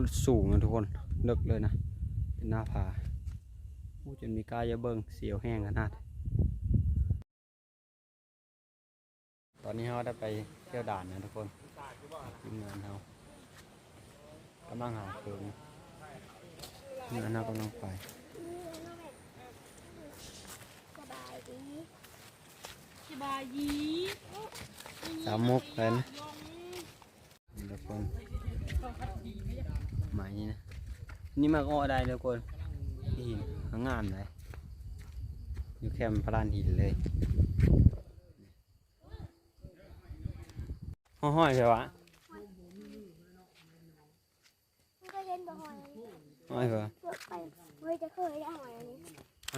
ตรสูงนะทุกคนเลิกเลยนะ เป็นหน้าผาโอ้จนมีกายจะเบิ่งเสียวแห้งขนาด ตอนนี้เราได้ไปเที่ยวด่านนะทุกคนทีมงานเรากำลังหาเพิงทีมงานเรากำลังไปสบายดีสบายดีสามมุกเลยนะทุกคน หมายนี่นะ นี่มากอ้อได้เลยทุกคนที่หินข้างงามเลยอยู่แคมป์พระลานหินเลยห้อยๆใช่ปะมันก็เล่นบ่หอยห้อยเหรอเลือกไปเว้ยจะเคยได้หอยอันนี้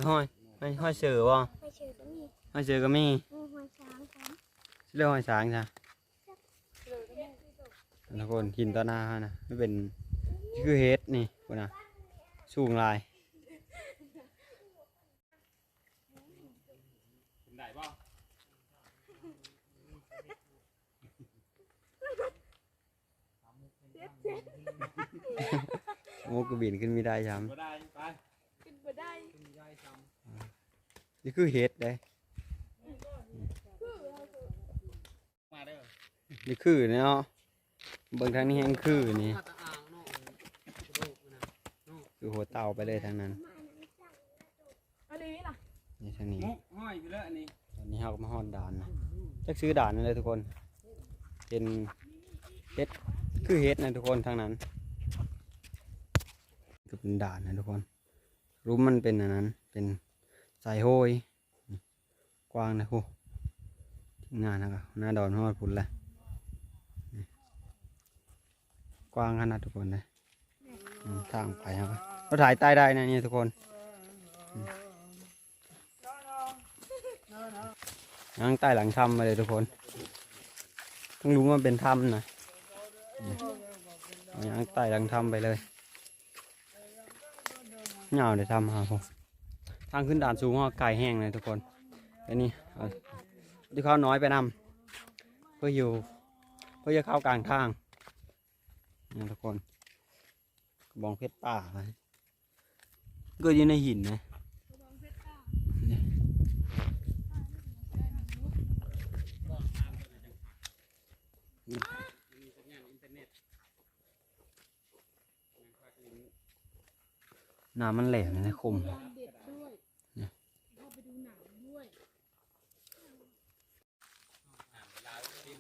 ห้อยห้อยห้อยเสือบ่ไปเชื่อก็มีห้อยเสือก็มีงูหอยช้างกันเรียกห้อยสางจ้ะทุกคนหินต้นหน้าเขานะไม่เป็น นี่คือเฮดนี่คนน่ะสูงหลายได้ป่ะโอ้กระบินขึ้นไม่ได้ย้ำบ่ได้ไปขึ้นมาได้นี่คือเห็ดเด้มาเด้อนี่คือเนาะเบิ่งทางนี้แห้งคือนี่ คือหัวเต่าไปเลยทางนั้นอันนี้ล่ะนี่ทางนี้ มุกห้อยไปแล้วอันนี้ตอนนี้เราก็มาฮอดด่านนะจักซื้อด่านนั่นเลยทุกคนเป็นเห็ดคือเห็ดนะทุกคนทางนั้นก็เป็นด่านนะทุกคนรูมมันเป็นอันนั้น เป็นสายโหยกว้างนะครูทีมงานนะครับหน้าดอนฮอดพุ่นแหละนี่กว้างขนาดทุกคนเลยอืมทางไปครับ เราถ่ายใต้ได้นะนี่ทุกคนนั่งใต้หลังถ้ำมาเลยทุกคน ต้องรู้ว่าเป็นถ้ำนะนี่อาย่างใต้หลังถ้ำไปเลยเหงาเลยถ้ำครับผมทางขึ้นด่านสูงก็ไก่แห้งเลยทุกคนอันนี้ที่เขาน้อยไปนำเพื่ออยู่ เพื่อจะเข้ากลางทางนี่ทุกคน บองเพชรป่าไป ก็อยู่ในหินนะนี่น้ำมันแหลมนะคมเด็ดด้วยเข้าไปดูหนังด้วย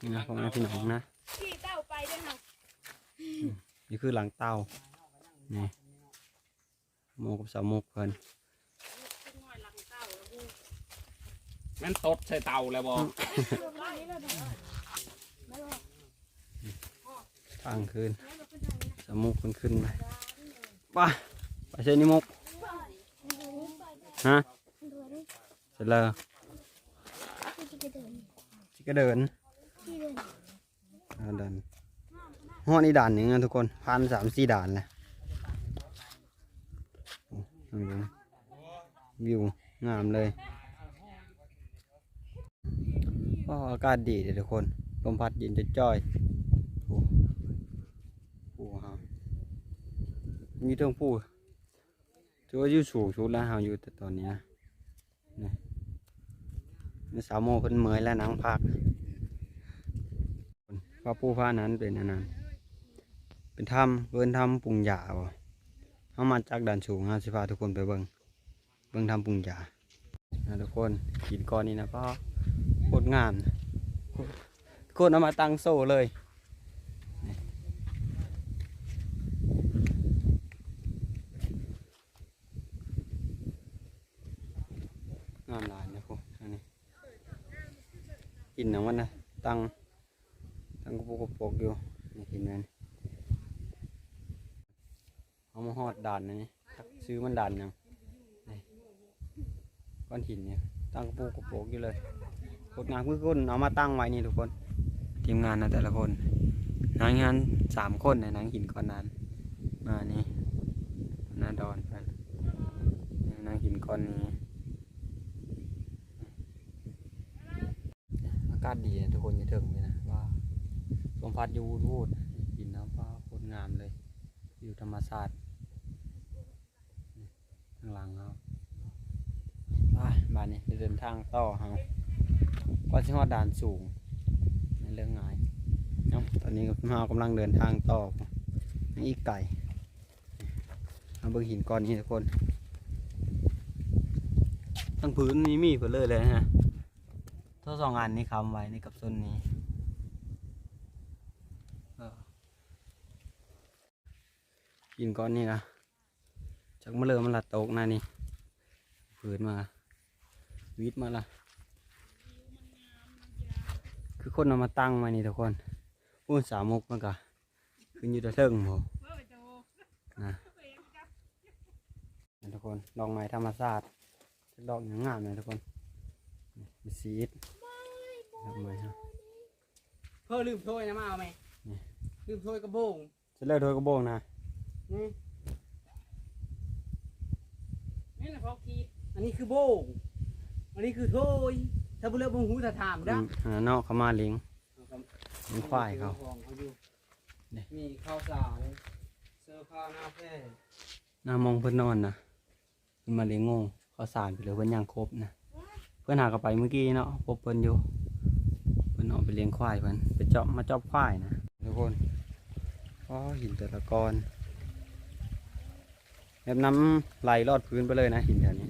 นี่นะพ่อแม่พี่น้องนะขี่เต้าไปด้วยค่ะนี่คือหลังเตานี่ โมกับสาวมุกเพิ่นง่อยหลังเต้าแล้วกูแม่นตดใส่เตาแล้วบ่บ้านนี้เราเนาะทางคืนสาวมุกเพิ่นขึ้นไปไป่ะไปเช่นี่มุกฮะดูนี่เสร็จแล้วที่จะเดินจิก็เดินที่เดินเอาเดินห้อนี่ด่านหนึ่งนะทุกคนพันสามสี่ด่านเลยโอ้นั่นดูนะ วิวงามเลยก็อากาศดีเลยทุกคน ลมพัดเย็นจะจ้อยโอ้โหฮะมีเรื่องพูดถือว่าอยู่สูงสุดแล้วเฮาอยู่แต่ตอนนี้นี่สาวโมเพิ่นเมยแล้วนังพักว่าผู้พานั้นเป็นอันนั้นเป็นถ้ำเบิ่นถ้ำปรุงหยาบ่ เฮามาจากด่านสูงเฮาสิพาทุกคนไปเบิ่งเบิ่งถ้ำปรุงยานะทุกคนหินก้อนนี้นะก็โคตรงามนโคตรเอามาตั้งโซ่เลยงามหลายนะพวกอันนี้หินนะมันนะตั้งตั้งกระปุกกระปกอยู่นี่เห็นไหม เอามาหอดด่านนี่ซื้อมันด่านยังก้อนหินเนี่ยตั้งกระปุกระโปกอยู่เลยกดงานคือคนเอามาตั้งไว้นี่ทุกคน ทีมงานนะแต่ละคนนางงานสามคนนนางหินก้อนนั้นมานี่น้าดอนไปนางหินก้อนนี้อากาศดีนะทุกคนอย่าถึงเลยนะว่าลมพัดยูวูดหินน้ำฟ้าโคตรงามเลยวิวรรมศาสตร์ ข้างหลังเขาไปบ้านนี้จะเดินทางต่อเขาก็ชิฮอดด่านสูงในเรื่องง่ายเนาะตอนนี้เรากำลังเดินทางต่ออีกไก่เอาเบิ่งหินก้อนนี้ทุกคนทั้งพื้นนี้มีเพื่อเลยเลยนะทั้งสองอันนี้ค้ำไว้นี่กับส้นนี้เออหินก้อนนี้นะ จากมะเริ่มมันละตกหนะนี่พื้นมาวิดมาละคือคนเอามาตั้งมานี่ทุกคนพูดสามมุกมันก็ขึ้นอยู่แตะเทิงผมเฮ้ยโตนะนี่ทุกคนดอกไม้ธรรมชาติดอกอย่างงามเลยทุกคนนี่มีสีดดอกไม้ฮะเพิ่ลืมถ้วยนะมาเอาไหมนี่ลืมถ้วยกระโบงจะเลิกโดยกระโบงนะ นี่นี่นะพอกีอันนี้คือโบงอันนี้คือถ้วยถ้าบุเรบงหูถ้าถามได้อืมอ่านอกเขามาเลิงมันควายเขาอยู่นี่มีข้าวสารเสื้อผ้าหน้าแพร่หน้ามองเพื่อนนอนนะมันมาเลี้ยงงูเขาสารไปเลยเพื่อนยังครบนะเพื่อนหากระไปเมื่อกี้เนาะพบเพื่อนอยู่เพื่อนออกไปเลี้ยงควายเพื่อนไปเจาะมาเจาะควายนะทุกคนอ๋อหินแต่ละก้อน แบบน้ำไหลลอดพื้นไปเลยนะหินแถวนี้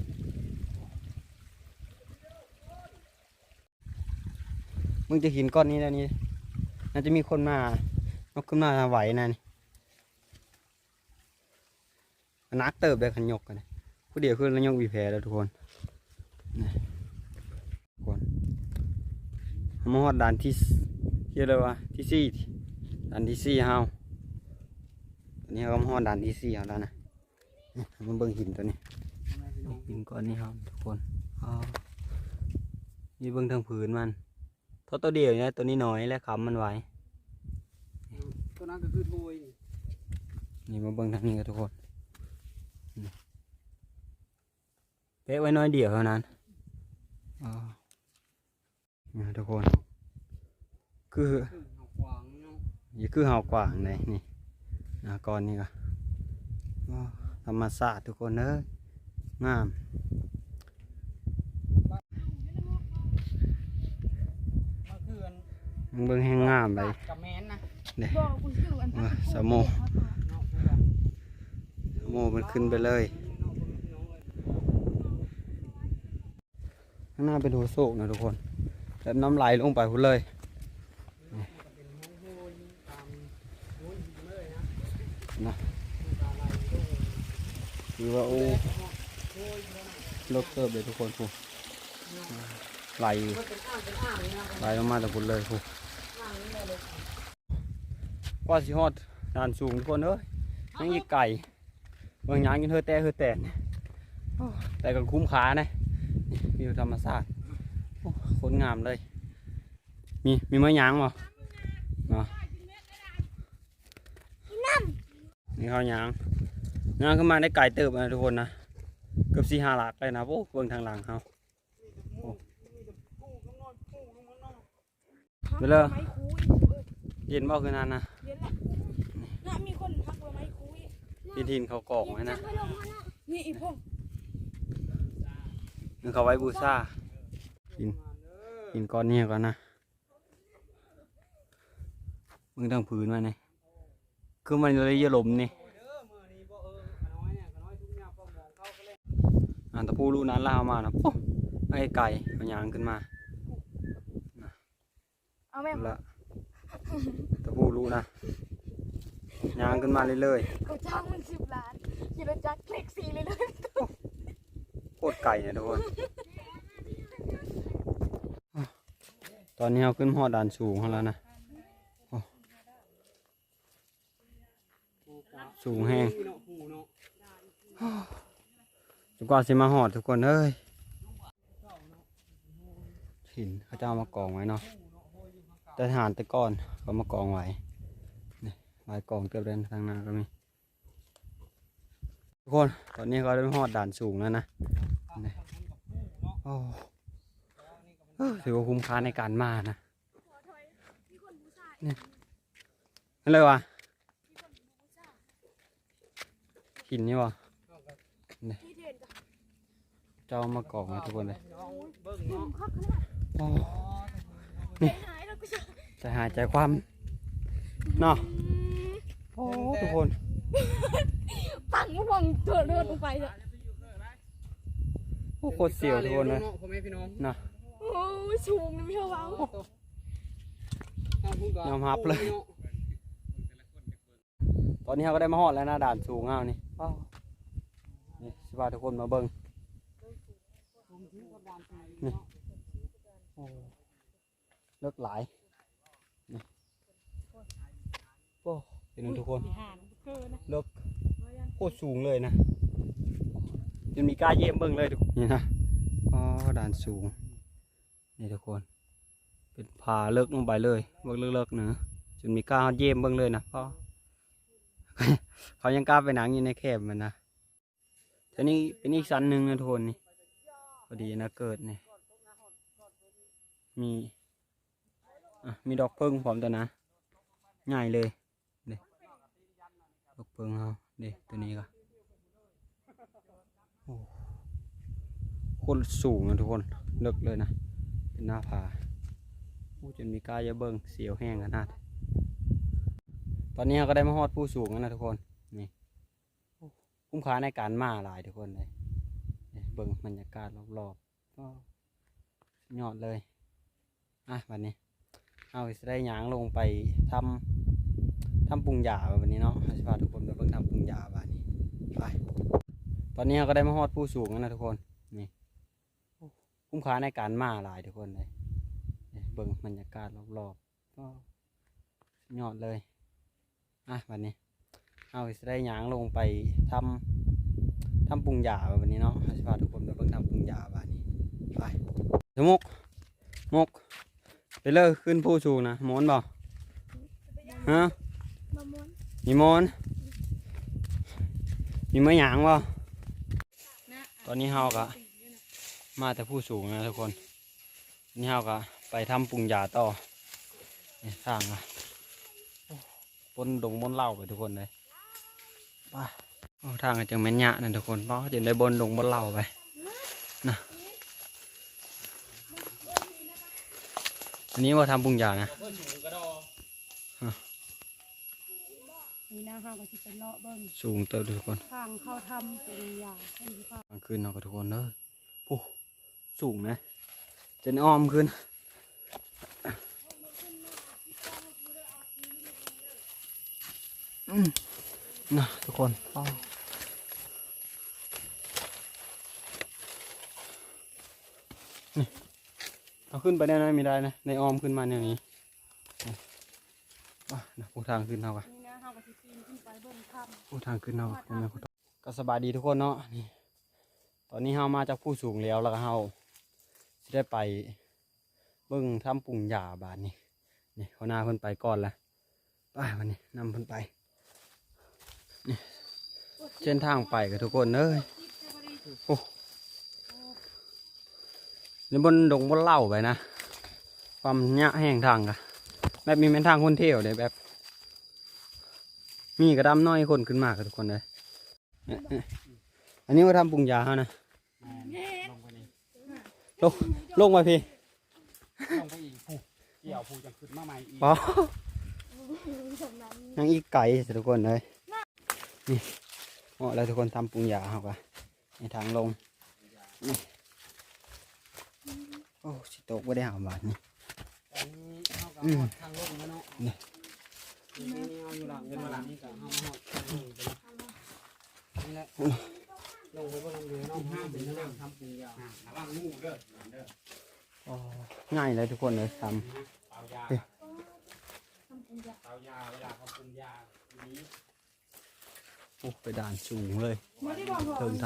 มึงจะหินก้อนนี้แล้วนี่น่าจะมีคนมานกขึ้นมาไหวนะนี่นักเติบเลยขันยกกันผู้เดียวคือระยกวีแพรแล้วทุกคนนี่ทุกคนเอามาฮอดด่านที่สที่อะไรวะที่สี่ด่านที่สี่เฮาตอนนี้เรามาฮอดด่านที่สี่เฮาแล้วนะ มาเบิ่งหินตัวนี้หินก้อนนี้ครับทุกคนอ๋อนี่เบิ่งทางผืนมันเท่าตัวเดียวเนี่ยตัวนี้น้อยและคำมันไว้ตัวนั้นก็คือถ้วยนี่มาเบิ่งทางนี้กันทุกคนนี่เป๊ะไว้น้อยเดียวเท่านั้นอ๋อนี่ทุกคน คือคือเอาขวางเนาะนี่คือเฮากว่างเลยนี่นะก่อนนี่ก็อ๋อ ธรรมศาสตร์ทุกคนเอ้ยงามมันคืออันมึงเบิ่งแห้งงามไปกับแมนนะบอกกูชื่ออันว่าสมโมเนาะคือแบบโมมันขึ้นไปเลยเนาะเป็นพี่น้องเลยข้างหน้าเป็นหัวโศกนะทุกคนแบบน้ำไหลลงไปพุ่นเลย เป็นห้องโวยตามโวยหินเลยนะ นะ ตาลายโวย คือว่าโอ้โวยแล้วนะลบเติบเลยทุกคนพูไหลไหลลงมาแต่พุ่นเลยพูอ่างนี่เลยว่าสิฮอดด่านสูงทุกคนเอ้ยยังอีไก่บางอย่างกินเธอแต่เธอแต่แต่ก็คุ้มค่านะนี่วิวธรรมชาติโอ้คนงามเลย มีมีไม้ยางบ่เนาะนี่เขายาง ยางขึ้นมาได้ไก่เติบนะทุกคนนะเกือบสี่ห้าหลักเลยนะโอ้เบิ่งทางหลังเขาไปเลยเย็นบ่คืนนั้นนะเย็นละน่ามีคนทักว่าไม้คุยดินทินเขากอกไว้นะนี่อีพวกนึกเขาไว้บูชาหินหินก้อนนี้ก่อนนะมึงต้องผืนมาเนี่ยคือมันเลยยะลมนี่ ปูรูนั้นล่ามานะปุ๊บไอ้ไก่มันยางขึ้นมาเอาแม่ละตะปูรูนะยางขึ้นมาเรื่อยเขาจ้างมันสิบล้านกิโลจักรเล็กสี่เลยเลยๆโคตรไก่เนี่ยทุกคนตอนนี้เราขึ้นหอดด่านสูงของแล้วนะโอ้สูงแห้ง เนาะหูเนาะ จนกว่าสิมาหอดทุกคนเอ้ยหินเขาจะเอามากองไว้เนาะแต่ทหารแต่ก่อนเขามากองไว้นี่หลายกองเกือบเดินทางหน้าก็มีทุกคนตอนนี้ก็ได้หอดด่านสูงแล้วนะโอ้ถือว่าคุ้มค่าในการมานะนี่นั่นเลยวะกินนี่บ่ที่เดินจ้ะ เจ้ามากรอกนะทุกคนเลยน้องเบิ่งหนุ่เนาะมคักขนาดโอ้ใจหายแล้วก็จะใจหายใจความเนาะโอ้ทุกคนปังว่องเถิดเลือดลงไปเลยโอ้โคตรเสียวทุกคนเลยาะพ่อแม่พี่น้องนะโอ้ยสูงนะไม่เท่าเว้าเอาพูดก่นยอมรับเลย ตอนนี้เราก็ได้มาฮอดแล้วนะด่านสูงเอานี่อ้าวนี่สิพาทุกคนมาเบิ่ง นี่โอ้เลิกหลายนี่โอ้เป็นไงทุกคนหานเกินนะเลิกโคตรสูงเลยนะยังมีกล้าเยี่ยมเบิ่งเลยทุกนี่นะอ๋อด่านสูงนี่ทุกคน เป็นผาเลิกลงไปเลยเบิ่งเลิกๆเนอะจนมีกล้าเยี่ยมเบิ่งเลยนะเพราะเขายังกล้าไปหนังอยู่ในแคบมันนะทีนี้เป็นอีกสันหนึ่งนะทุกคนนี่พ อดีนะเกิดนี่มีมีดอกเพิ่งพร้อมตัวนะง่ายเลยเด็ดอกเพิ่งเขาเด็ตัวนี้ก็โอ้โคตรสูงนะทุกคนเลิกเลยนะ เป็นหน้าผาโอ้จนมีกล้ายอะเบิ้งเสียวแห้งขนาด ตอนนี้เราก็ได้มาฮอดผู้สูงแล้วนะทุกคน นี่ คุ้มค่าในการมาหลายทุกคนเลย เบิ่งบรรยากาศรอบๆก็ยอดเลย อะวันนี้ เอาจะได้หยางลงไปทำทำปรุงยาวันนี้เนาะให้พาทุกคนไปเบิ่งทำปรุงยาวันนี้ไปตอนนี้เราก็ได้มาฮอดผู้สูงแล้วนะทุกคนนี่คุ้มค่าในการมาหลายทุกคนเลยเบิ่งบรรยากาศรอบๆก็ยอดเลย อะวันนี้ เอาจะได้หยางลงไปทำ ทำปรุงยาวันนี้เนาะให้พาทุกคนไปเบิ่งทำปรุงยาวันนี้ไปสมุกมกไปเลยขึ้นผู้สูงนะหมอนบ่ฮะมามวนมีหมอนมีไม้หยางบ่นะตอนนี้เฮาก็มาแต่ผู้สูงนะทุกคนนี่เฮาก็ไปทำปรุงยาต่อนี่ทางอะโอ้บนดงบนเหล่าไปทุกคนเลยไปโอ้ ทางก็จังแม่นยะนะทุกคนเพราะจะได้บนดงบนเหล่าไปนะอันนี้ว่าทำปรุงยานะเพื่อสูงกระดอนี่นะห้างก็สิเป็นเลาะเบิ่งสูงเติบทุกคนทางเข้าทำเป็นยาเป็นที่ฟ้ากลางคืนเนาะกับทุกคนเลยโอ้สูงนะจนอ้อมขึ้นอืมนะทุกคนอ้าว นี่เอาขึ้นไปได้ไหมไม่ได้นะในอ้อมขึ้นมาแนวนี้อะนะพวกทางขึ้นเท่ากันนี่นะห้างก็สิปีนขึ้นไปเบิ่งถ้โอ้ทางขึ้นเนาะพ่อแม่ผู้ชมก็สบายดีทุกคนเนาะนี่ตอนนี้เฮามาจากผู้สูงแล้วแล้วก็เฮาสิได้ไปเบิ่งทำปรุงยาบานนี่นี่เขาหน้าเพิ่นไปก่อนละไปวันนี้นำเพิ่นไปนี่เส้นทางไปกับทุกคนเอ้ยโอ้ นี่บนดงบนเหล่าไปนะ ความยะแห้งทางกะแบบมีเป็นทางคนเที่ยวเลยแบบ มีกระดำน้อยคนขึ้นมากับทุกคนเลยเอ๊ะเอ๊ะอันนี้ว่าทำปรุงยาเขานะลงไปนี่ลงมาพี่ลงไปอีกผู้เกี่ยวผู้จะขึ้นมาใหม่อีกปอสมนั้นยังอีกไก่สิทุกคนเลยนี่เหมาะแล้วทุกคนทำปรุงยาเขากะในทางลงนี่โอ้สิโตกไม่ได้หาบาทนี่ตอนนี้เอากับอืมทางลงแล้วเนาะนี่นี่เอาอยู่หลังเป็นหลังนี่กับเอาหอดทางลงไปนี่แหละลงไปบนลงเรือน้องห้ามเป็นเรื่องทำปียาอะระวังงูเด้อเด้ออ๋อง่ายเลยทุกคนเลยทเตายาเอ๊ะทำเป็นยาเตายาเวลาเขาปรุงยาทีนี้ำโอ้ไปด่านสูงเลยำไม่ได้บอกเพิ่งท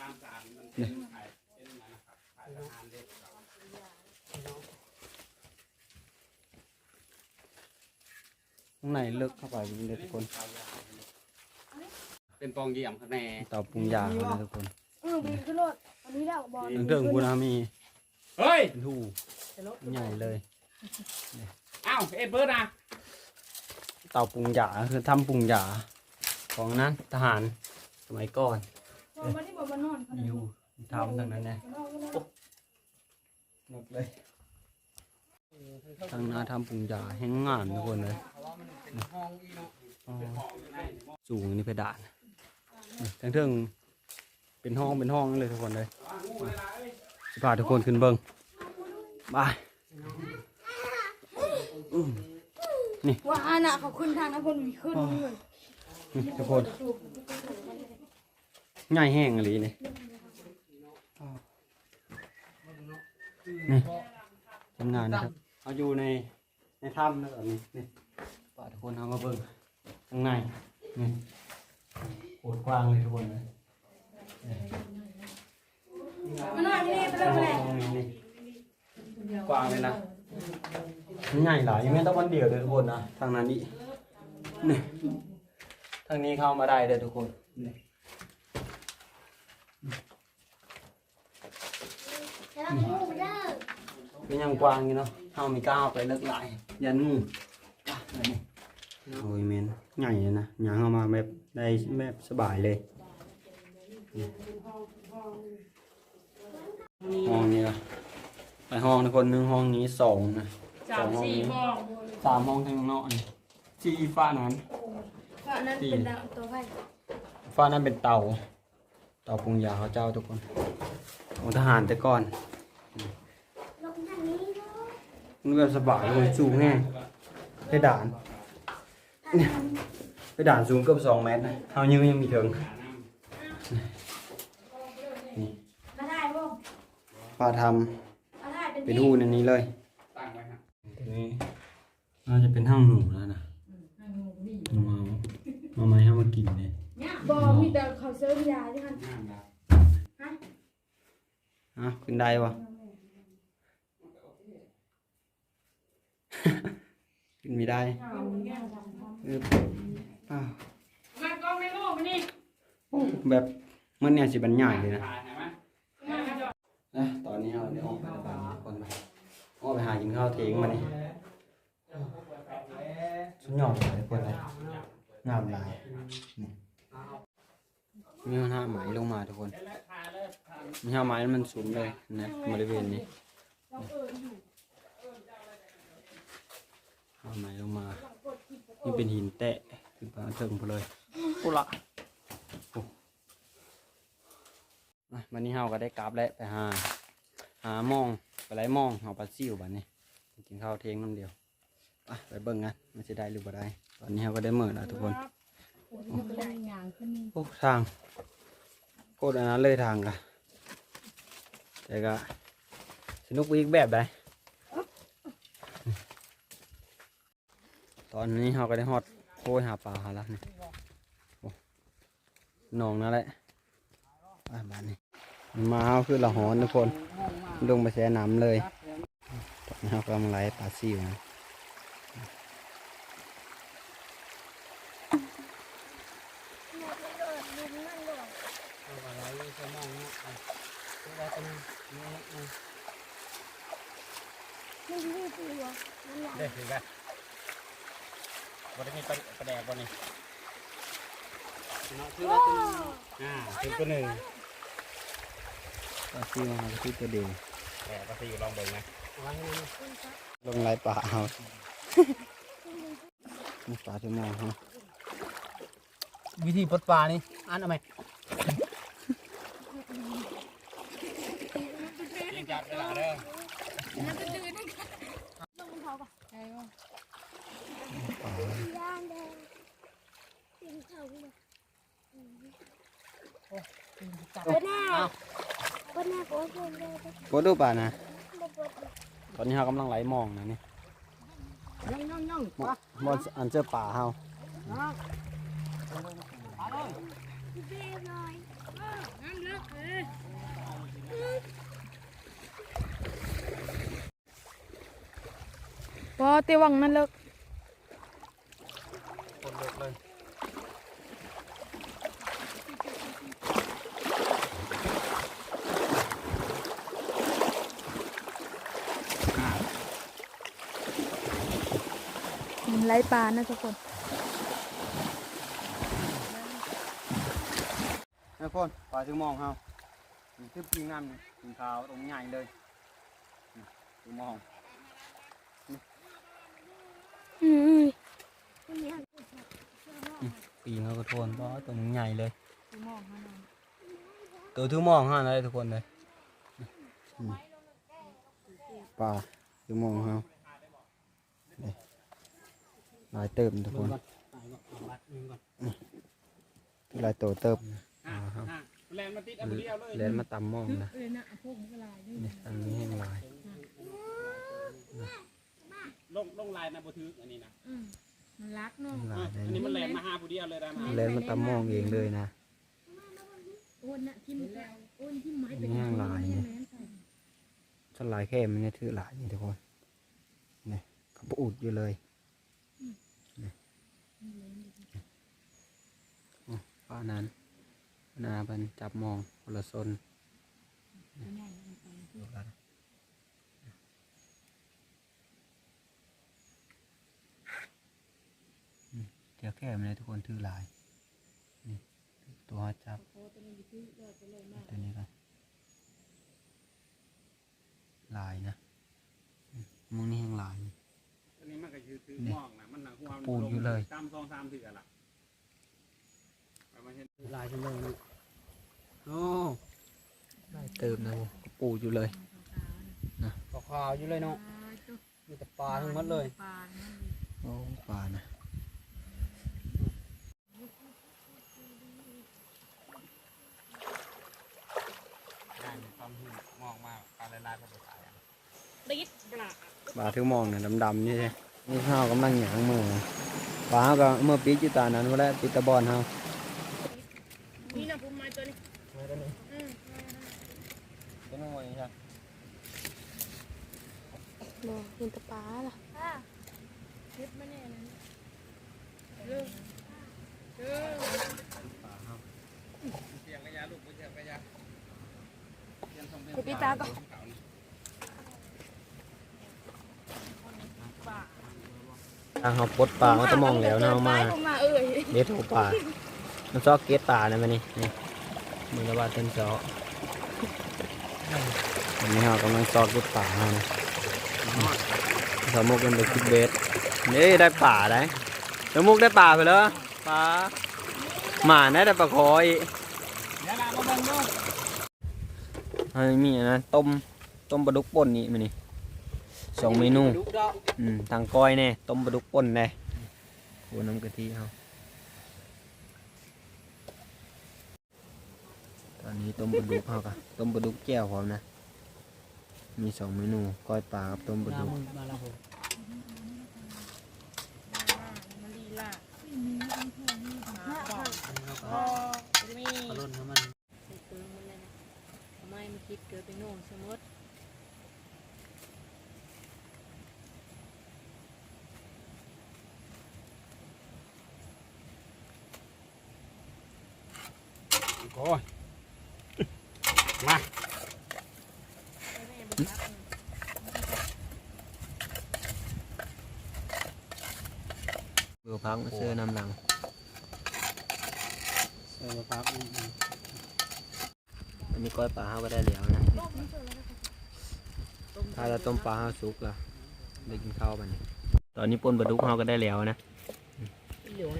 ด้านสารมันเป็นไข่เป็นอะไรนะครับไข่ทหารเด็กำข้างในลึกเข้าไปเลยทุกคนเป็นปองเยี่ยมคะแนนเตาปรุงยาเขานะทุกคนเออบินขึ้นรถอันนี้แล้วบอลเรื่องๆคุณนะมีเฮ้ยเป็นทูใหญ่เลยอ้าวเอ็ดเบิร์ดนะเตาปรุงยาคือทำปรุงยาของนั้นทหารสมัยก่อนบอกมาที่บอกมานอนเขาอยู่ทำทางนั้นแน่ หมดเลยทางนาทำปุงยาแห้งงามทุกคนเลยเพราะว่ามันเป็นห้องอีเนาะอ๋อสูงนี่เพดานนี่ทั้งเทิงเป็นห้องเป็นห้องเลยทุกคนเลยสิพาทุกคนขึ้นเบิ้งบายอืมว่าอาน่ะเขาขึ้นทางนั้นคนมีขึ้นเลยนี่ทุกคนง่ายแห้งอะไรนี่ นี่ทำงานนะครับเอาอยู่ในในถ้ำนะตอนนี้นี่พาทุกคนเอามาเบิ้งข้างในนี่โคตรกว้างเลยทุกคนเลยมานอนที่นี่ไปเลยไปเลยห้องนี้นี่กว้างเลยนะมันใหญ่หลายยังไม่ต้องวันเดียวเลยทุกคนนะทางนั้นนี่นี่ทางนี้เข้ามาได้เลยทุกคนนี่ แล้วมีงูเด้อ เป็นยังกว้างอยู่เนาะเฮามีก้าวไปเลิกหลายยันงู อะอะไรนี่โอ้ยแมนใหญ่เลยนะอย่างเข้ามาแบบได้แบบสบายเลยนี่ห้องนี้ละไปห้องทุกคนหนึงห้องนี้สองนะสามสี่ห้องสามห้องทางนอกนี่ที่ฟ้านั้นเพราะนั้นเป็นตัวไฟฟ้านั้นเป็นเตาเตาปรุงยาเขาเจ้าทุกคนของทหารแต่ก่อน ลงทางนี้เนาะ มันแบบสบายเลยสูงแน่เพดานเนี่ยเพดานสูงเกือบสองเมตรนะเท่านี้ยังมีถึงนี่มาได้บ่ปลาทมาได้เป็นำเป็นหูในนี้เลยตั้งไว้ครับตัวนี้น่าจะเป็นห้างหนูแล้วนะมามาไม่ให้มากินเลยบอกมีแต่เขาเซิร์ฟยาที่มันงามครับอะขึ้นได้ปะ ขึ้นไม่ได้เอออ้าวมันก็ไม่โง่ไปนี่โอ้แบบเมื่อเนี่ยสิบันใหญ่เลยนะถ่ายเห็นไหมนะตอนนี้เราเดี๋ยวออกไประบายทุกคนไปออกไปหากินข้าวเทงมานี่สุดยอดเลยทุกคนเลยงามหลายนี่มีห้าไหมลงมาทุกคน มีห้าไหมมันสูงเลยนะบริเวณนี้ ห้าไหมลงมานี่เป็นหินแตะขึ้นไปถึงไปเลยโอ้ละโอ้อะวันนี้เฮาก็ได้กราบแล้วไปหา หามองไปไล่มองเอาปลาซิวบัดนี้กินข้าวเทยงน้ำเดียวไปไปเบิ่งกันมันจะได้หรือบ่ได้ ตอนนี้เราก็ได้เมื่อแล้วทุกคนได้งานขึ้นนี่โอ้ทางโคตรอันนั้นเลยทางกะแต่ก็สนุกไปอีกแบบได้ ตอนนี้เราก็ได้ฮอดโคยหาปลาหาแล้วนี่โอ้หนองนั่นแหละไปบ้านนี้มาเอาคือละหอนทุกคนลงไปแช่น้ำเลยตอนนี้เรากำลังไล่ปลาซิวนะเอาอะไรใส่หม้อ เนาะเอาเอาไว้ตรงนี้นี่นี่เด็กถึงกันวันนี้ปลาปลาแดกวันนี้เนาะคือว่าตรงนี้อ่าถึงตัวหนึ่งปลาซิวมาคือตัวเดียวแหมปลาซิวลองเบิ่งนะเอาไว้ให้มันลงไล่ปลาเอานี่ปลาที่มองฮะวิธีปลดปลานี่อันเอาไหมยิงจับเวลาเด้อ ย่างแดง กินเขาเลยเปิดหน้าเปิดหน้าโอ้ยเลยปวดดูปลานะบ่เปิดตอนนี้เรากำลังไล่มองนะนี่ย่องย่องย่องมองมองอันเจอปลาเฮาเบ้หน่อยน้ำเลิกเอ้ยพอเตวังนั่นเลิกคนเลิกเลย ไล่ปลานะทุกคนทุกคนปลาถือมองเฮานี่คือปีงามนี่ปีขาวตรงใหญ่เลยนี่ถือมองอืมปีงเขาก็ทวนเพราะตรงใหญ่เลยกูมองเขาหน่อยตัวถือมองเฮาเลยทุกคนเลยอืมปลาถือมองเฮานี่ห ลายเติมทุกคนตายก็เอาบัตรหนึงก่อนหลายตัวเติมอะอะแลนมาติดอันเดียวเลยเล่นมาตำมองนะเออน่ะพวกมันก็ลายด้วยนี่อันนี้แห้งหลายลงลงลายนะบ่ทึกอันนี้นะอืมมันรักเนาะแห้งหลายเลยอันนี้นี่มันแลนมาหาผู้เดียวเลยได้มาเล่นมาตำมองเองเลยนะอ้วนน่ะที่มันก็อ้วนที่ไม้เป็นนี่ยังลายเนี่ยแม่นใส่สลายแค่มันเนี่ยถือหลายนี่ทุกคนนี่เขาปอุดอยู่เลยนี่อ๋อ ป้านั้นนาบันจับมองคนละโซนเดี๋ยวแค่มันเลยทุกคนถือหลาย นี่ ตัวจับ ตัวนี้กันลายนะมึงนี่ยังลาย นนี้มันก็คือถือมองนะมันหนักหัวมันปูนอยู่เลย ตามซองตามถือล่ะเอามาเห็นลายจังเลยนี่โอ้ลายเติมนะกระปูอยู่เลยปลาขาวอยู่เลยเนาะปลาตัวมีแต่ปลาทั้งหมดเลยปลานั่นโอ้ปลานะได้ความหืมมองมากปลาลายๆก็บ่ ตายอะติดปลาปลาถือมองเนี่ยดำๆนี่ใช่นี่ข้าวกำลังหยางมือปลาเขาก็เมื่อปีจิตานั้นว่าแล้วปิดตะบอนเฮานี่นะผมไม้ตัวนี้อืมเป็นมวยใช่บอกเห็นแตะปลาล่ะเฮ็ดมาแน่นะเออเออเสียงกระยาลูกบ่เสียงกระยาเสียงส่งเสียงเดี๋ยวพี่ตาก่อน ขาวนี่ ทางเขาปลดปลาเขาจะมองแล้วนะเอามาเด็ดหัวปลามันซอกเกตปลาเนี่ยมันนี่นี่มือละบาทเต็มซอกอันนี้เขากำลังซอกเกตปลาเนะสมุกเป็นไปคิดเบสนี่ได้ปลาได้สมุกได้ปลาไปแล้วปลาหมาได้แต่ปลาคอยอันนี้มีอันนะต้มต้มปลาดุกป่นนี่มันนี่ สองเมนูดุดอกอืมทางก้อยแน่ต้มปลาดุกป่นแน่โอ้น้ำกะทิเอาตอนนี้ต้มปลาดุกเอากะต้มปลาดุกแก้วพร้อมนะ มีสองเมนูก้อยปลากับต้มปลาน้ดุกมือมาแล้วผมมาลีลาอ๋อมีปลาล่นของมันใส่เกลือมันเลยนะทำไมมันคิดเกิดเป็นโน่นสมมติ โอ้ยมาเบือพักมาเสื้อน้ำหลังเสือพักอืมอันนี้ก้อยปลาเฮาก็ได้แล้วนะ ถ้าเราต้มปลาเฮาสุกละได้กินข้าวบัดนี้ ตอนนี้ป่นปลาดุกเฮาก็ได้แล้วนะเหลือ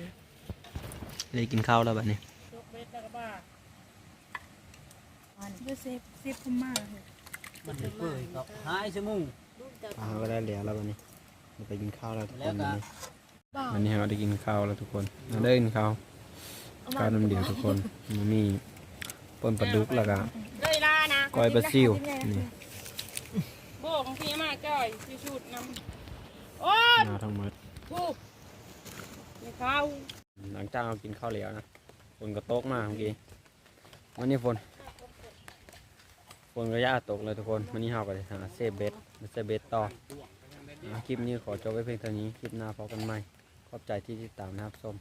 ได้กินข้าวแล้วบัดนี้ ยกเบ็ดแล้วก็บ้า เดี๋ยวเซฟเซฟพม่าเหรอมันเปื่อยครับหายสมุงปลาเฮาก็ได้แล้วแล้วบัดนี้เราไปกินข้าวแล้วทุกคแล้วนก็วันนี้วันนี้เราได้กินข้าวแล้วทุกคนเราได้กินข้าวข้าวน้ำเดียวทุกคนมันมีป่นปลาดุกแล้วก็เลยลานะก้อยปลาซิวนี่โบของพี่มาจ่อยพี่ชุดนำโอ้ยมาทั้งหมดผู้ไม่เข้าหลังจากเรากินข้าวแล้วนะฝนก็ตกมาเมื่อกี้วันนี้ฝน ฝนก็ย่าตกเลยทุกคนวันนี้เราก็จะหาเซฟเบสมาเซฟเบสต่อคลิปนี้ขอจบไว้เพียงเท่านี้ คลิปหน้าพบกันใหม่ ขอบใจที่ติดตามนะครับชม